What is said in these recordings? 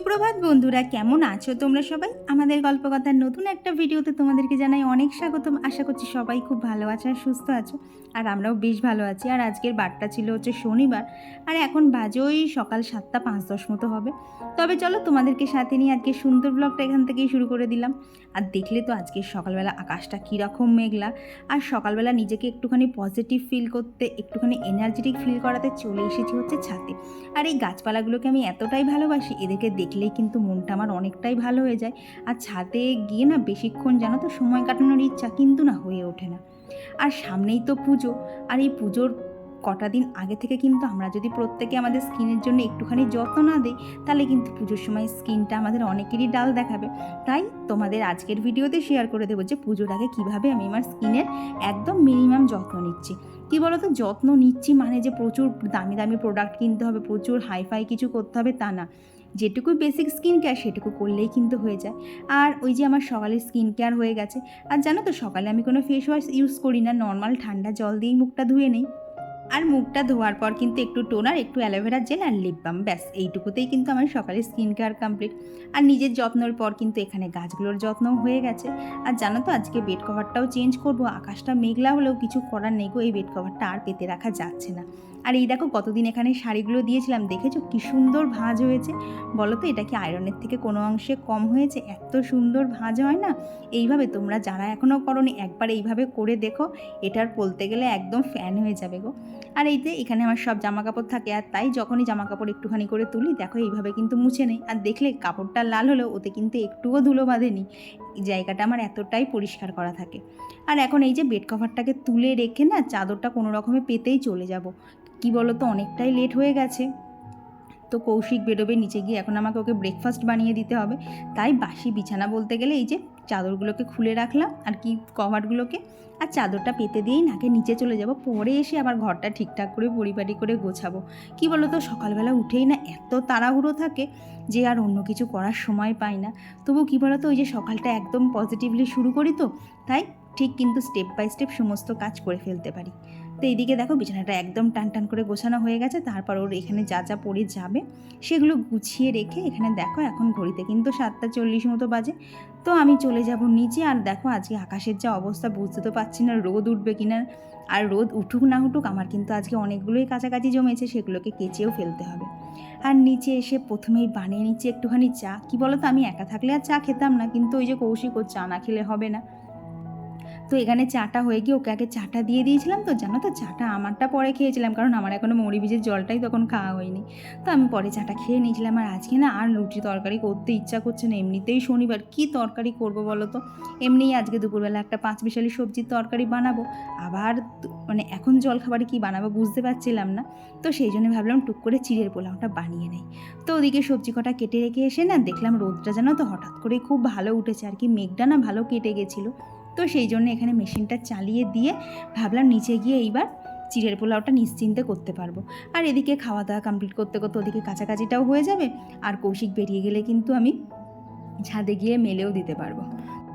সুপ্রভাত বন্ধুরা কেমন আছো তোমরা সবাই? আমাদের গল্পকথার নতুন একটা ভিডিওতে তোমাদেরকে জানাই অনেক স্বাগতম। আশা করছি সবাই খুব ভালো আছে আর সুস্থ আছো। আর আমরাও বেশ ভালো আছি। আর আজকের বারটা ছিল হচ্ছে শনিবার। আর এখন বাজে ওই সকাল সাতটা পাঁচ দশ মতো হবে। তবে চলো তোমাদেরকে সাথে নিয়ে আজকে সুন্দর ব্লগটা এখান থেকেই শুরু করে দিলাম। আর দেখলে তো আজকে সকালবেলা আকাশটা কীরকম মেঘলা। আর সকালবেলা নিজেকে একটুখানি পজিটিভ ফিল করতে, একটুখানি এনার্জেটিক ফিল করাতে চলে এসেছি হচ্ছে ছাতে আর এই গাছপালাগুলোকে আমি এতটাই ভালোবাসি, এদেরকে দেখলেই কিন্তু মনটা আমার অনেকটাই ভালো হয়ে যায়। আর ছাদে গিয়ে না বেশিক্ষণ যেন তো সময় কাটানোর ইচ্ছা কিন্তু না হয়ে ওঠে না। আর সামনেই তো পুজো, আর এই পুজোর কটা দিন আগে থেকে কিন্তু আমরা যদি প্রত্যেকে আমাদের স্কিনের জন্য একটুখানি যত্ন না দিই, তাহলে কিন্তু পুজোর সময় স্কিনটা আমাদের অনেকেরই ডাল দেখাবে। তাই তোমাদের আজকের ভিডিওতে শেয়ার করে দেবো যে পুজোর আগে কীভাবে আমি আমার স্কিনের একদম মিনিমাম যত্ন নিচ্ছি। কী বলতো? যত্ন নিচ্ছি মানে যে প্রচুর দামি দামি প্রোডাক্ট কিনতে হবে, প্রচুর হাইফাই কিছু করতে হবে তা না। যেটুকু বেসিক স্কিন কেয়ার সেটুকু করলেই কিন্তু হয়ে যায়। আর ওই যে আমার সকালে স্কিন কেয়ার হয়ে গেছে। আর জানো তো, সকালে আমি কোনো ফেস ওয়াশ ইউজ করি না। নর্মাল ঠান্ডা জল দিয়েই মুখটা ধুয়ে নেই। আর মুখটা ধোয়ার পর কিন্তু একটু টোনার একটু অ্যালোভেরা জেল আর লিপ বাম ব্যাস। এইটুকুতেই কিন্তু আমার সকালে স্কিন কেয়ার কমপ্লিট আর নিজের যত্নর পর কিন্তু এখানে গাছগুলোর যত্নও হয়ে গেছে। আর জানো তো, আজকে বেড কভারটাও চেঞ্জ করব। আকাশটা মেঘলা হলেও কিছু করার নেই গো। এই বেড কভারটা আর পেতে রাখা যাচ্ছে না। আর এই দেখো কতদিন এখানে শাড়িগুলো দিয়েছিলাম, দেখেছ? কি সুন্দর ভাঁজ হয়েছে। বলো তো, এটা কি আয়রনের থেকে কোনো অংশে কম হয়েছে? এত সুন্দর ভাঁজ হয় না? এইভাবে তোমরা যারা এখনও করনি, একবার এইভাবে করে দেখো, এটার বলতে গেলে একদম ফ্যান হয়ে যাবে গো। আর এইতে এখানে আমার সব জামা কাপড় থাকে, আর তাই যখনই জামা কাপড় একটুখানি করে তুলি, দেখো এইভাবে কিন্তু মুছে নেই। আর দেখলে কাপড়টা লাল হলেও ওতে কিন্তু একটুও ধুলো বাঁধেনি। এই জায়গাটা আমার এতটাই পরিষ্কার করা থাকে। আর এখন এই যে বেড কভারটাকে তুলে রেখে না চাদরটা কোনো রকমে পেতেই চলে যাব। কি বলো তো অনেকটাই লেট হয়ে গেছে। তো কৌশিক বেরোবে নিচে গিয়ে, এখন আমাকে ওকে ব্রেকফাস্ট বানিয়ে দিতে হবে। তাই বাসি বিছানা বলতে গেলে এই যে চাদরগুলোকে খুলে রাখলাম আর কি কভারগুলোকে। আর চাদরটা পেতে দিয়েই নাকে নিচে চলে যাব। পরে এসে আবার ঘরটা ঠিকঠাক করে পরিপাটি করে গোছাবো। কি বলো তো সকালবেলা উঠেই না এত তাড়াহুড়ো থাকে যে আর অন্য কিছু করার সময় পাই না। তবু কী বলো তো ওই যে সকালটা একদম পজিটিভলি শুরু করি তো, তাই ঠিক কিন্তু স্টেপ বাই স্টেপ সমস্ত কাজ করে ফেলতে পারি। তো এইদিকে দেখো বিছানাটা একদম টান টান করে গোছানো হয়ে গেছে, তারপর ওর এখানে যা যা পড়ে যাবে সেগুলো গুছিয়ে রেখে এখানে দেখো এখন ঘড়িতে কিন্তু সাতটা চল্লিশ মতো বাজে। তো আমি চলে যাব নিচে আর দেখো আজকে আকাশের যা অবস্থা বুঝতে তো পারছি না, রোদ উঠবে কিনা আর রোদ উঠুক না উঠুক আমার কিন্তু আজকে অনেকগুলোই কাছাকাছি জমেছে সেগুলোকে কেচেও ফেলতে হবে। আর নিচে এসে প্রথমেই বানিয়ে নিচ্ছি একটুখানি চা, কি বলো তো আমি একা থাকলে আর চা খেতাম না, কিন্তু ওই যে কৌশিক ও চা না খেলে হবে না। তো এখানে চাটা হয়ে গিয়ে ওকে আগে চাটা দিয়ে দিয়েছিলাম তো, জানো তো? চাটা আমারটা পরে খেয়েছিলাম, কারণ আমার এখনও মরি বীজের জলটাই তখন খাওয়া হয়নি। তো আমি পরে চাটা খেয়ে নিয়েছিলাম। আর আজকে না আর রুটি তরকারি করতে ইচ্ছা করছে না, এমনিতেই শনিবার। কি তরকারি করব বলো তো? এমনিই আজকে দুপুরবেলা একটা পাঁচ বিশালি সবজির তরকারি বানাবো। আবার মানে এখন জল খাবারে কি বানাবো বুঝতে পারছিলাম না। তো সেই জন্য ভাবলাম টুক করে চিড়ের পোলাওটা বানিয়ে নেই। তো ওদিকে সবজি কটা কেটে রেখে এসে না দেখলাম রোদটা যেন তো হঠাৎ করে খুব ভালো উঠেছে। আর কি মেঘটা না ভালো কেটে গেছিল। তো সেই জন্য এখানে মেশিনটা চালিয়ে দিয়ে ভাবলাম নিচে গিয়ে এইবার চিড়ের পোলাওটা নিশ্চিন্তে করতে পারব। আর এদিকে খাওয়া দাওয়া কমপ্লিট করতে করতে ওদিকে কাছাকাছিটাও হয়ে যাবে। আর কৌশিক বেরিয়ে গেলে কিন্তু আমি ছাদে গিয়ে মেলেও দিতে পারব।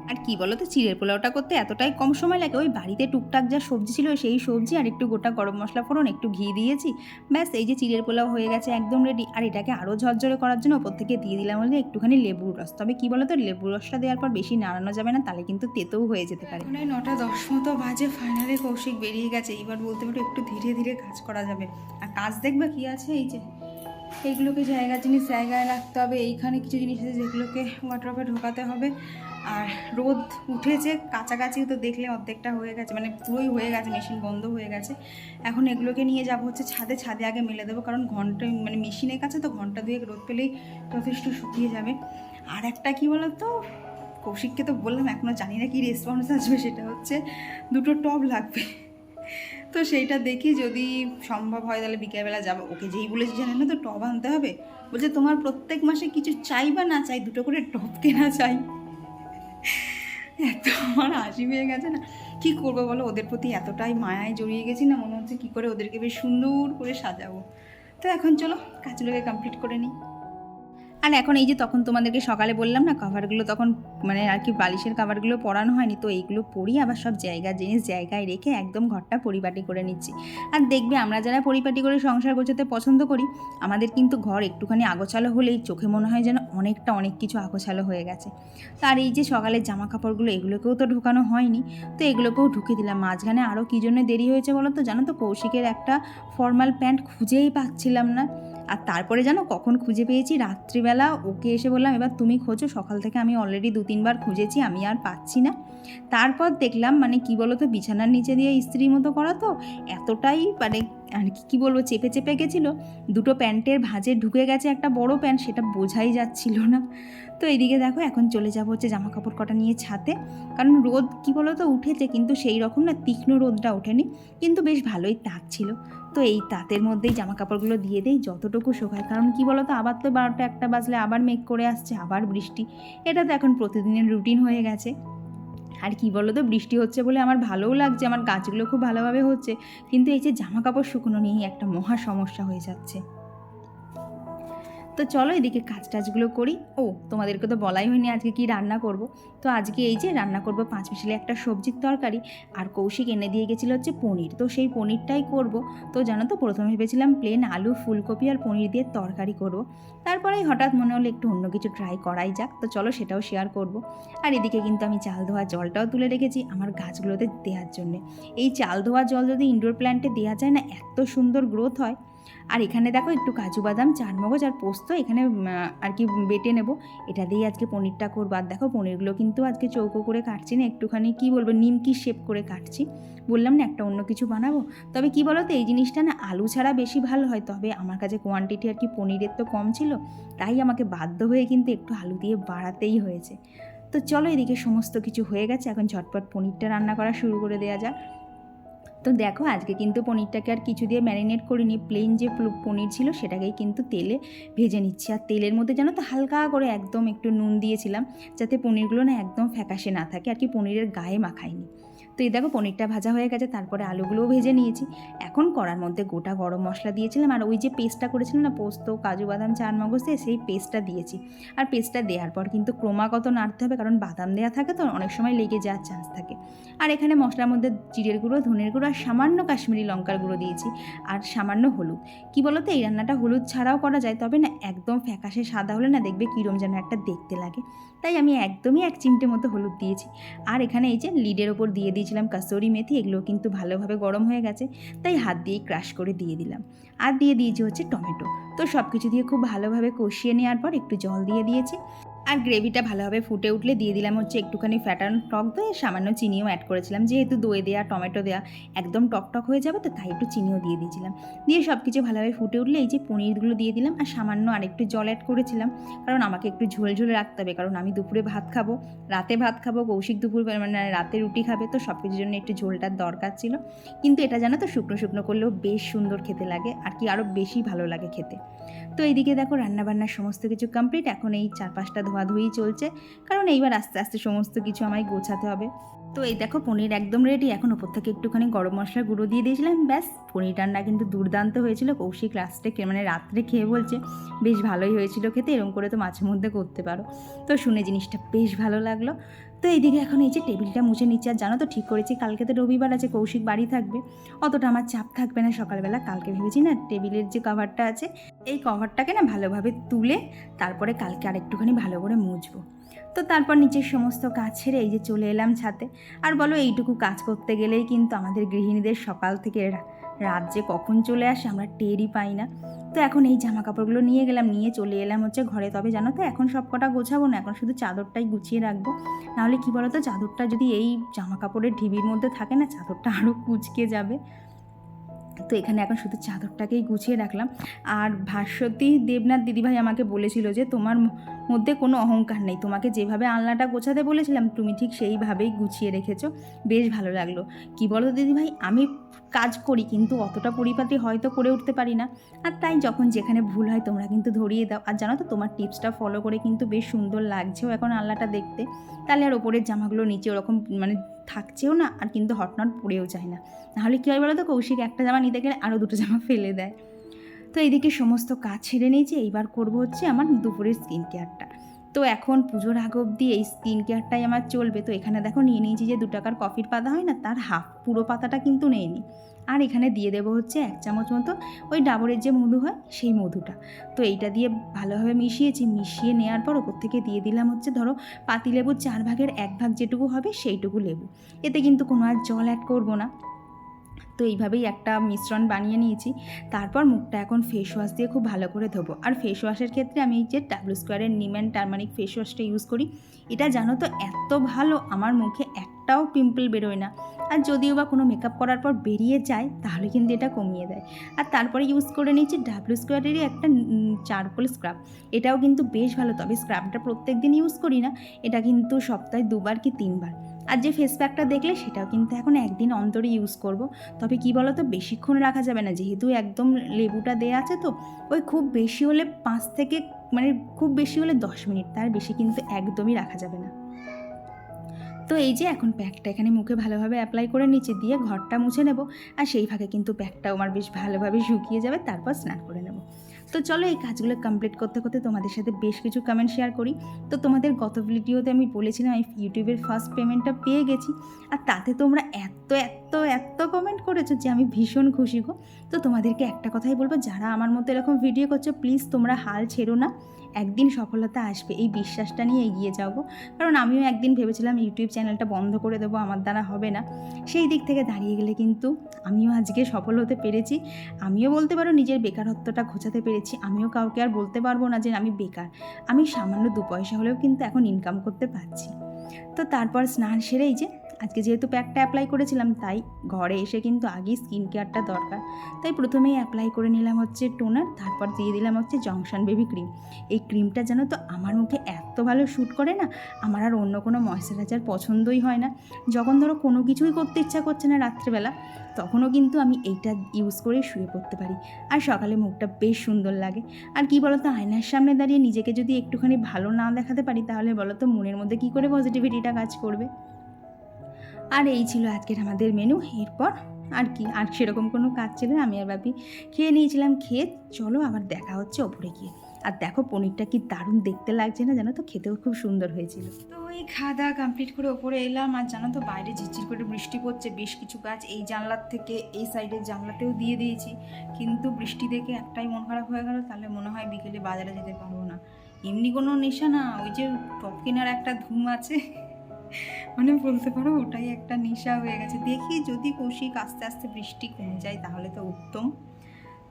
আর কি বলো তো চিড়ের পোলাওটা করতে এতটাই কম সময় লাগে, ওই বাড়িতে টুকটাক যা সবজি ছিল সেই সবজি আর একটু গোটা গরম মশলা ফোড়ন, একটু ঘি দিয়েছি। ব্যাস, এই যে চিড়ের পোলাও হয়ে গেছে একদম রেডি আর এটাকে আরও ঝরঝরে করার জন্য ওপর থেকে দিয়ে দিলাম হলে একটুখানি লেবুর রস। তবে কি বলো তো লেবুর রসটা দেওয়ার পর বেশি নাড়ানো যাবে না, তাহলে কিন্তু তেতেও হয়ে যেতে পারে। এখন নটা দশ মতো বাজে ফাইনালি কৌশিক বেরিয়ে গেছে। এবার বলতে পারো একটু ধীরে ধীরে কাজ করা যাবে। আর কাজ দেখবে কি আছে, এই যে এইগুলোকে জায়গা জিনিস জায়গায় রাখতে হবে। এইখানে কিছু জিনিস আছে যেগুলোকে ওয়াটারপে ঢোকাতে হবে। আর রোদ উঠেছে, কাছাকাছি তো দেখলে অর্ধেকটা হয়ে গেছে মানে পুরোই হয়ে গেছে, মেশিন বন্ধ হয়ে গেছে। এখন এগুলোকে নিয়ে যাব হচ্ছে ছাদে ছাদে আগে মেলে দেবো, কারণ ঘণ্টা মানে মেশিনের কাছে তো ঘণ্টা দুয়েক রোদ পেলেই যথেষ্ট শুকিয়ে যাবে। আর একটা কি বলো তো কৌশিককে তো বললাম এখনও জানি না কি রেসপন্স আসবে, সেটা হচ্ছে দুটো টব লাগবে। তো সেইটা দেখি যদি সম্ভব হয় তাহলে বিকেলবেলা যাব। ওকে যেই বলেছি জানেন না তো, টব আনতে হবে? বলছে তোমার প্রত্যেক মাসে কিছু চাই বা না চাই, দুটো করে টব কেনা চাই। এত আমার হাসি পেয়ে গেছে না। কি করব বলো? ওদের প্রতি এতটাই মায়ায় জড়িয়ে গেছি না, মনে হচ্ছে কী করে ওদেরকে বেশ সুন্দর করে সাজাবো। তো এখন চলো, কাজগুলোকে কমপ্লিট করে নিই। আর এখন এই যে তখন তোমাদেরকে সকালে বললাম না কাভারগুলো তখন মানে আর কি বালিশের কাভারগুলো পরানো হয়নি, তো এইগুলো পরি আবার সব জায়গা, জিনিস জায়গায় রেখে একদম ঘরটা পরিপাটি করে নিচ্ছি। আর দেখবে আমরা যারা পরিপাটি করে সংসার গোছাতে পছন্দ করি, আমাদের কিন্তু ঘর একটুখানি আগোছালো হলেই চোখে মনে হয় যেন অনেকটা অনেক কিছু আগোছালো হয়ে গেছে। তার এই যে সকালের জামা কাপড়গুলো এগুলোকেও তো ঢুকানো হয়নি, তো এগুলোকেও ঢুকে দিলাম। মাঝখানে আরও কী জন্য দেরি হয়েছে বলো তো? জানো তো, কৌশিকের একটা ফর্মাল প্যান্ট খুঁজেই পাচ্ছিলাম না। আর তারপরে জানো কখন খুঁজে পেয়েছি? রাত্রিবেলা ওকে এসে বললাম, এবার তুমি খোঁজো, সকাল থেকে আমি অলরেডি দু তিনবার খুঁজেছি, আমি আর পাচ্ছি না। তারপর দেখলাম মানে কি বলো তো বিছানার নিচে দিয়ে ইস্ত্রির মতো করা তো, এতটাই মানে আর কি, কী বলব, চেপে চেপে গেছিল। দুটো প্যান্টের ভাঁজে ঢুকে গেছে একটা বড় প্যান্ট, সেটা বোঝাই যাচ্ছিল না। তো এদিকে দেখো, এখন চলে যাব হচ্ছে জামা কাপড় কটা নিয়ে ছাতে কারণ রোদ কি বলো তো উঠেছে, কিন্তু সেই রকম না, তীক্ষ্ণ রোদটা ওঠেনি। কিন্তু বেশ ভালোই তাপ ছিল। তো এই তাঁতের মধ্যেই জামা কাপড়গুলো দিয়ে দেয় যতটুকু শোকায়। কারণ কি বলো তো আবার তো বারোটা একটা বাজলে আবার মেঘ করে আসছে, আবার বৃষ্টি। এটা তো এখন প্রতিদিনের রুটিন হয়ে গেছে। আর কি বলো তো বৃষ্টি হচ্ছে বলে আমার ভালোও লাগছে, আমার গাছগুলো খুব ভালোভাবে হচ্ছে। কিন্তু এই যে জামা কাপড় শুকনো নিয়েই একটা মহা সমস্যা হয়ে যাচ্ছে। তো চলো এদিকে কাজ টাজগুলো করি। ও, তোমাদেরকে তো বলাই হয়নি আজকে কি রান্না করব। তো আজকে এই যে রান্না করব পাঁচ মিশালি একটা সবজির তরকারি আর কৌশিক এনে দিয়ে গেছিল হচ্ছে পনির। তো সেই পনিরটাই করব। তো জানো তো, প্রথমে ভেবেছিলাম প্লেন আলু, ফুলকপি আর পনির দিয়ে তরকারি করব। তারপরেই হঠাৎ মনে হলো একটু অন্য কিছু ট্রাই করাই যাক। তো চলো সেটাও শেয়ার করব। আর এদিকে কিন্তু আমি চাল ধোয়া জলটাও তুলে রেখেছি আমার গাছগুলোতে দেওয়ার জন্যে। এই চাল ধোয়া জল যদি ইনডোর প্ল্যান্টে দেওয়া যায় না, এত সুন্দর গ্রোথ হয়। আর এখানে দেখো একটু কাজু বাদাম, চারমগজ আর পোস্ত, এখানে আর কি বেটে নেব। এটা দিয়েই আজকে পনিরটা করব। আর দেখো পনিরগুলো কিন্তু আজকে চৌকো করে কাটছি না, একটুখানি কি বলব, নিমকি শেপ করে কাটছি। বললাম না, একটা অন্য কিছু বানাবো। তবে কি বলো তো এই জিনিসটা না আলু ছাড়া বেশি ভালো হয়। তবে আমার কাছে কোয়ান্টিটি আর কি পনিরের তো কম ছিল, তাই আমাকে বাধ্য হয়ে কিন্তু একটু আলু দিয়ে বাড়াতেই হয়েছে। তো চলো এদিকে সমস্ত কিছু হয়ে গেছে, এখন ঝটপট পনিরটা রান্না করা শুরু করে দেওয়া যাক। তো দেখো, আজকে কিন্তু পনিরটাকে আর কিছু দিয়ে ম্যারিনেট করিনি। প্লেন যে পনির ছিল সেটাকেই কিন্তু তেলে ভেজে নিচ্ছি। আর তেলের মধ্যে যেন তো হালকা করে একদম একটু নুন দিয়েছিলাম, যাতে পনিরগুলো না একদম ফ্যাকাশে না থাকে। আর কি পনিরের গায়ে মাখাইনি। তো এই দেখো পনিরটা ভাজা হয়ে গেছে, তারপরে আলুগুলোও ভেজে নিয়েছি। এখন কড়ার মধ্যে গোটা গরম মশলা দিয়েছিলাম, আর ওই যে পেস্টটা করেছিলাম না, পোস্ত, কাজু বাদাম, চার মগজ দিয়ে সেই পেস্টটা দিয়েছি। আর পেস্টটা দেওয়ার পর কিন্তু ক্রমাগত নাড়তে হবে, কারণ বাদাম দেওয়া থাকে তো, অনেক সময় লেগে যাওয়ার চান্স থাকে। আর এখানে মশলার মধ্যে জিরের গুঁড়ো, ধনের গুঁড়ো, আর সামান্য কাশ্মীরি লঙ্কার গুঁড়ো দিয়েছি, আর সামান্য হলুদ। কি বলো তো এই রান্নাটা হলুদ ছাড়াও করা যায়, তবে না একদম ফ্যাকাশে সাদা হলে না দেখবে কীরম যেন একটা দেখতে লাগে। তাই আমি একদমই এক চিমটে মতো হলুদ দিয়েছি। আর এখানে এই যে লিডের ওপর দিয়ে দিয়েছিলাম কাসুরি মেথি, এগুলো কিন্তু ভালোভাবে গরম হয়ে গেছে, তাই হাত দিয়ে ক্রাশ করে দিয়ে দিলাম। আর দিয়ে দিয়েছি হচ্ছে টমেটো। তো সব কিছু দিয়ে খুব ভালোভাবে কষিয়ে নেওয়ার পর একটু জল দিয়ে দিয়েছি। আর গ্রেভিটা ভালোভাবে ফুটে উঠলে দিয়ে দিলাম হচ্ছে একটুখানি ফ্যাটানো টক দই আর সামান্য চিনিও অ্যাড করেছিলাম। যেহেতু দই দেওয়া টমেটো দেওয়া একদম টক টক হয়ে যাবে, তো তাই একটু চিনিও দিয়ে দিয়েছিলাম। দিয়ে সব কিছু ভালোভাবে ফুটে উঠলে এই যে পনিরগুলো দিয়ে দিলাম আর সামান্য আরেকটু জল অ্যাড করেছিলাম। কারণ আমাকে একটু ঝোল ঝোল রাখতে হবে, কারণ আমি দুপুরে ভাত খাব, রাতে ভাত খাব, কৌশিক দুপুর মানে রাতে রুটি খাবে, তো সব কিছুর জন্য একটু ঝোলটার দরকার ছিল। কিন্তু এটা জানো তো শুকনো শুকনো করলেও বেশ সুন্দর খেতে লাগে আর কি আরও বেশি ভালো লাগে খেতে। তো এইদিকে দেখো রান্নাবান্নার সমস্ত কিছু কমপ্লিট এখন এই চার পাঁচটা ধোয়াধুয়ি চলছে। কারণ এইবার আস্তে আস্তে সমস্ত কিছু আমায় গোছাতে হবে। তো এই দেখো, পনির একদম রেডি এখন ওপর থেকে একটুখানি গরম মশলা গুঁড়ো দিয়ে দিয়েছিলাম। ব্যাস পনির রান্না কিন্তু দুর্দান্ত হয়েছিল। কৌশিক লাস্টে মানে রাত্রে খেয়ে বলছে, বেশ ভালোই হয়েছিল খেতে। এরকম করে তো মাঝে মধ্যে করতে পারো। তো শুনে জিনিসটা বেশ ভালো লাগল। তো এইদিকে এখন এই যে টেবিলটা মুছে নিচ্ছে, আর জানো তো ঠিক করেছি, কালকে তো রবিবার আছে, কৌশিক বাড়ি থাকবে। অতটা আমার চাপ থাকবে না সকালবেলা, কালকে ভেবেছি না টেবিলের যে কভারটা আছে, এই কভারটাকে না ভালোভাবে তুলে তারপরে কালকে আর একটুখানি ভালো করে মুছবো। তো তারপর নিচের সমস্ত কাজ ছেড়ে এই যে চলে এলাম ছাতে আর বলো এইটুকু কাজ করতে গেলেই কিন্তু আমাদের গৃহিণীদের সকাল থেকে রা- রাত যে কখন চলে আসে আমরা টেরই পাই না। তো এখন এই জামা কাপড়গুলো নিয়ে গেলাম, নিয়ে চলে এলাম হচ্ছে ঘরে। তবে জানো তো, এখন সব কটা গোছাবো না, এখন শুধু চাদরটাই গুছিয়ে রাখব। নাহলে কি বলো তো চাদরটা যদি এই জামা কাপড়ের ঢিবির মধ্যে থাকে না, চাদরটা আরও কুচকে যাবে। তো এখানে এখন শুধু চাদরটাকেই গুছিয়ে রাখলাম। আর ভাস্বতী দেবনাথ দিদিভাই আমাকে বলেছিল যে তোমার মধ্যে কোনো অহংকার নেই। তোমাকে যেভাবে আলনাটা গোছাতে বলেছিলাম, তুমি ঠিক সেইভাবেই গুছিয়ে রেখেছো। বেশ ভালো লাগল। কি বলো দিদিভাই? আমি কাজ করি, কিন্তু অতটা পরিপাটি হয়তো করে উঠতে পারি না। আর তাই যখন যেখানে ভুল হয় তোমরা কিন্তু ধরিয়ে দাও। আর জানো তো, তোমার টিপসটা ফলো করে কিন্তু বেশ সুন্দর লাগছেও এখন আলনাটা দেখতে। তাহলে আর ওপরের জামাগুলো নিচে ওরকম মানে থাকছেও না, আর কিন্তু হটনট পড়েও যায় না। নাহলে কী হয় বলো তো, কৌশিক একটা জামা নিতে গেলে আরও দুটো জামা ফেলে দেয়। তো এদিকে সমস্ত কাজ ছেড়ে নিয়েছি এইবার করব হচ্ছে আমার দুপুরের স্কিন কেয়ারটা তো এখন পুজোর আগ অবধি এই স্কিন কেয়ারটাই আমার চলবে। তো এখানে দেখো নিয়ে নিয়েছি যে দু টাকার কফির পাতা হয় না, তার হাফ পুরো পাতাটা কিন্তু নেয়নি আর এখানে দিয়ে দেবো হচ্ছে এক চামচ মতো ওই ডাবরের যে মধু হয়, সেই মধুটা। তো এইটা দিয়ে ভালোভাবে মিশিয়েছি। মিশিয়ে নেওয়ার পর ওপর থেকে দিয়ে দিলাম হচ্ছে ধরো পাতি পাতিলেবুর চার ভাগের এক ভাগ যেটুকু হবে সেইটুকু লেবু। এতে কিন্তু কোনো আর জল অ্যাড করব না। তো এইভাবেই একটা মিশ্রণ বানিয়ে নিয়েছি। তারপর মুখটা এখন ফেস ওয়াশ দিয়ে খুব ভালো করে ধোবো। আর ফেস ওয়াশের ক্ষেত্রে আমি যে ডাব্লু স্কোয়ারের নিম অ্যান্ড টার্মারিক ফেস ওয়াশটা ইউজ করি, এটা জানো তো এত ভালো আমার মুখে একটাও পিম্পল বেরোয় না। আর যদিও বা কোনো মেকআপ করার পর বেরিয়ে যায়, তাহলে কিন্তু এটা কমিয়ে দেয়। আর তারপরে ইউজ করে নিয়েছি ডাব্লু স্কোয়ারেরই একটা চারকোল স্ক্রাব এটাও কিন্তু বেশ ভালো, তবে স্ক্রাবটা প্রত্যেক দিন ইউজ করি না, এটা কিন্তু সপ্তাহে দুবার কি তিনবার। আর যে ফেস প্যাকটা দেখলে সেটাও কিন্তু এখন একদিন অন্তরে ইউজ করব। তবে কি বলো তো বেশিক্ষণ রাখা যাবে না। যেহেতু একদম লেবুটা দেয়া আছে তো, ওই খুব বেশি হলে পাঁচ থেকে মানে খুব বেশি হলে দশ মিনিট, তার বেশি কিন্তু একদমই রাখা যাবে না। তো এই যে এখন প্যাকটা এখানে মুখে ভালোভাবে অ্যাপ্লাই করে নিচে দিয়ে ঘরটা মুছে নেব। আর সেই ভাগে কিন্তু প্যাকটাও আমার বেশ ভালোভাবে শুকিয়ে যাবে, তারপর স্নান করে নেব। তো চলো এই কাজগুলো কমপ্লিট করতে করতে তোমাদের সাথে বেশ কিছু কমেন্ট শেয়ার করি। তো তোমাদের গত ভিডিওতে আমি বলেছিলাম আমি ইউটিউবের ফার্স্ট পেমেন্টটা পেয়ে গেছি। আর তাতে তোমরা এত এত এত কমেন্ট করেছ যে আমি ভীষণ খুশি গো। তো তোমাদেরকে একটা কথাই বলব, যারা আমার মতো এরকম ভিডিও করছ প্লিজ তোমরা হাল ছেড়ো না। একদিন সফলতা আসবে, এই বিশ্বাসটা নিয়ে এগিয়ে গো কারণ আমিও একদিন ভেবেছিলাম ইউটিউব চ্যানেলটা বন্ধ করে দেবো, আমার দ্বারা হবে না। সেই দিক থেকে দাঁড়িয়ে গেলে কিন্তু আমিও আজকে সফল হতে পেরেছি। আমিও বলতে পারো নিজের বেকারত্বটা ঘোচাতে পেরেছি। আমিও কাউকে আর বলতে পারব না যে আমি বেকার। আমি সামান্য দু পয়সা হলেও কিন্তু এখন ইনকাম করতে পারছি। তো তারপর স্নান সেরেই যে আজকে যেহেতু প্যাকটা অ্যাপ্লাই করেছিলাম, তাই ঘরে এসে কিন্তু আগেই স্কিন কেয়ারটা দরকার। তাই প্রথমেই অ্যাপ্লাই করে নিলাম হচ্ছে টোনার তারপর দিয়ে দিলাম হচ্ছে জংশন বেবি ক্রিম এই ক্রিমটা যেন তো আমার মুখে এত ভালো শ্যুট করে না, আমার আর অন্য কোনো ময়শ্চারাইজার পছন্দই হয় না। যখন ধরো কোনো কিছুই করতে ইচ্ছা করছে না রাত্রেবেলা, তখনও কিন্তু আমি এইটা ইউজ করে শুয়ে পড়তে পারি। আর সকালে মুখটা বেশ সুন্দর লাগে। আর কি বলতো, আয়নার সামনে দাঁড়িয়ে নিজেকে যদি একটুখানি ভালো না দেখাতে পারি, তাহলে বলো তো মনের মধ্যে কী করে পজিটিভিটিটা কাজ করবে? আর এই ছিল আজকের আমাদের মেনু এরপর আর কি, আর সেরকম কোনো কাজ ছিল আমি আর বাপি খেয়ে নিয়েছিলাম খেয়ে চলো আবার দেখা হচ্ছে ওপরে গিয়ে। আর দেখো পনিরটা কি দারুণ দেখতে লাগছে না জানো তো? খেতেও খুব সুন্দর হয়েছিল। তো এই খাওয়া দাওয়া কমপ্লিট করে ওপরে এলাম। আর জানো তো বাইরে ঝিরঝির করে বৃষ্টি পড়ছে, বেশ কিছু গাছ এই জানলার থেকে এই সাইডের জানলাতেও দিয়ে দিয়েছি। কিন্তু বৃষ্টি দেখে একটাই মন খারাপ হয়ে গেল। তাহলে মনে হয় বিকেলে বাজারে যেতে পারব না। এমনি কোনো নেশা না, ওই যে টপ কেনার একটা ধুম আছে। মানে বলতে পারো ওটাই একটা নেশা হয়ে গেছে। দেখি যদি কৌশিক আস্তে আস্তে বৃষ্টি কমে যায় তাহলে তো উত্তম।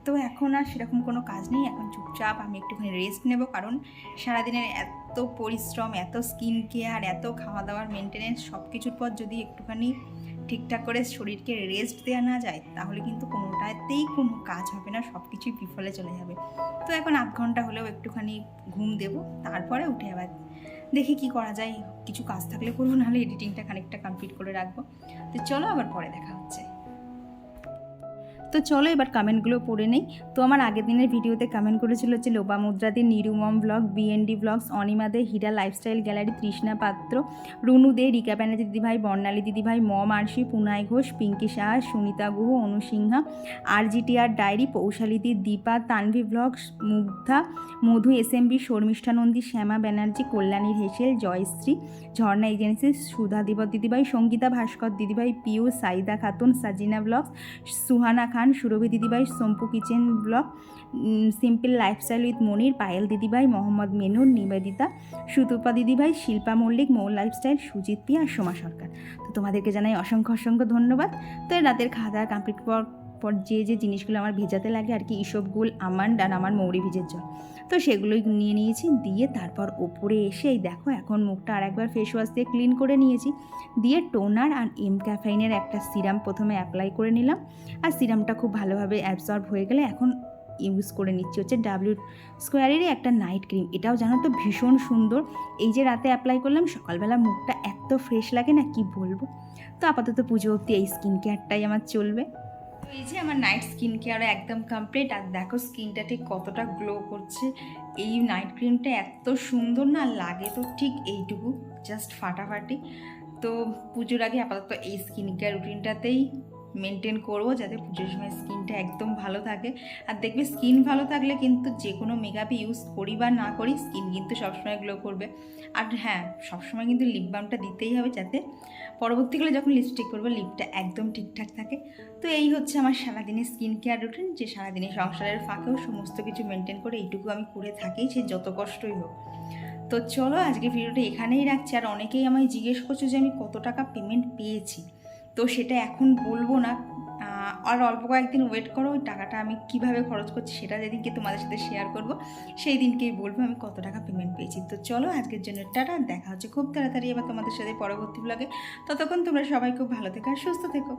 তো এখন আর সেরকম কোনো কাজ নেই, এখন চুপচাপ আমি একটুখানি রেস্ট নেব কারণ সারাদিনের এত পরিশ্রম, এত স্কিন কেয়ার এত খাওয়া দাওয়ার মেনটেনেন্স সব কিছুর পর যদি একটুখানি ঠিকঠাক করে শরীরকে রেস্ট দেওয়া না যায় তাহলে কিন্তু কোনোটাতেই কোনো কাজ হবে না সব কিছুই বিফলে চলে যাবে। তো এখন আধ ঘণ্টা হলেও একটুখানি ঘুম দেব, তারপরে উঠে আবার দেখি কি করা যায়। কিছু কাজ থাকলে করব, নাহলে এডিটিংটা খানিকটা কমপ্লিট করে রাখব। তো চলো আবার পরে দেখা হচ্ছে। তো চলো এবার কমেন্টগুলো পড়ে নেই। তো আমার আগের দিনের ভিডিওতে কমেন্ট করেছিল হচ্ছে লোবা মুদ্রাদি নিরুমম blog BND blogs Anima De, Hira lifestyle gallery Trishna Patra, Runu De, Rika Banerjee দিদিভাই, বর্ণালী দিদিভাই, ম মার্শি, পুনাই ঘোষ, পিঙ্কি সাহা সুনিতা গুহ, অনু সিংহা আরজিটিআর ডায়েরি পৌশালিদি দীপা, তানভি ব্লগস মুগ্ধা, মধু এসএমবি শর্মিষ্ঠা নন্দী, শ্যামা ব্যানার্জি কল্যাণীর হেসেল, জয়শ্রী, ঝর্ণা এজেন্সি সুধা দিবত দিদিভাই, সঙ্গীতা ভাস্কর দিদিভাই, পিউ, সাইদা খাতুন, সাজিনা ব্লগস সুহানা খান সুরভি দিদিভাই, Sompu kitchen blog simple lifestyle with Monir, Payel দিদিভাই, মোহাম্মদ মেনুর নিবেদিতা, সুতপা দিদিভাই, শিল্পা মল্লিক, মৌ লাইফস্টাইল, সুজিত পিয়া, সোমা সরকার। তো তোমাদেরকে জানাই অসংখ্য অসংখ্য ধন্যবাদ। তো রাতের খাওয়া দাওয়া কমপ্লিট পর যে যে জিনিসগুলো আমার ভেজাতে লাগে আর কি ইসবগুল আমান্ড আর আমার মৌরি ভিজের জল। তো সেগুলোই নিয়ে নিয়েছি, দিয়ে তারপর ওপরে এসেই দেখো এখন মুখটা আর একবার ফেস ওয়াশ দিয়ে ক্লিন করে নিয়েছি। দিয়ে টোনার আর এম ক্যাফাইনের একটা সিরাম প্রথমে অ্যাপ্লাই করে নিলাম। আর সিরামটা খুব ভালোভাবে অ্যাবজর্ব হয়ে গেলে এখন ইউজ করে নিচ্ছি হচ্ছে ডাব্লিউ স্কোয়ারেরই একটা নাইট ক্রিম এটাও জানো তো ভীষণ সুন্দর। এই যে রাতে অ্যাপ্লাই করলাম, সকালবেলা মুখটা এত ফ্রেশ লাগে না, কি বলব? তো আপাতত পুজো অবধি এই স্কিন কেয়ারটাই আমার চলবে। তো এই যে আমার নাইট স্কিন কেয়ারও একদম কমপ্লিট আর দেখো স্কিনটা ঠিক কতটা গ্লো করছে। এই নাইট ক্রিমটা এত সুন্দর না লাগে তো ঠিক এইটুকু জাস্ট ফাটাফাটি। তো পুজোর আগে আপাতত এই স্কিন কেয়ার রুটিনটাতেই মেনটেন করব যাতে পুজোর সময় স্কিনটা একদম ভালো থাকে। আর দেখবে স্কিন ভালো থাকলে কিন্তু যে কোনো মেকআপ ইউজ করি বা না করি স্কিন কিন্তু সবসময় গ্লো করবে। আর হ্যাঁ সবসময় কিন্তু লিপ বামটা দিতেই হবে যাতে পরবর্তীকালে যখন লিপস্টিক করব লিপটা একদম ঠিকঠাক থাকে। তো এই হচ্ছে আমার সারাদিনের স্কিন কেয়ার রুটিন যে সারাদিনে সংসারের ফাঁকেও সমস্ত কিছু মেনটেন করে এইটুকু আমি করে থাকি, সে যত কষ্টই হোক। তো চলো আজকে ভিডিওটা এখানেই রাখছি। আর অনেকেই আমায় জিজ্ঞেস করছ যে আমি কত টাকা পেমেন্ট পেয়েছি। তো সেটা এখন বলব না। আর অল্প কয়েকদিন ওয়েট করো, ওই টাকাটা আমি কীভাবে খরচ করছি সেটা যেদিনকে তোমাদের সাথে শেয়ার করব, সেই দিনকেই বলব আমি কত টাকা পেমেন্ট পেয়েছি। তো চলো আজকের জন্য টাটা, দেখা হচ্ছে খুব তাড়াতাড়ি এবার তোমাদের সাথে পরবর্তী ব্লগে ততক্ষণ তোমরা সবাই খুব ভালো থেকো আর সুস্থ থেকো।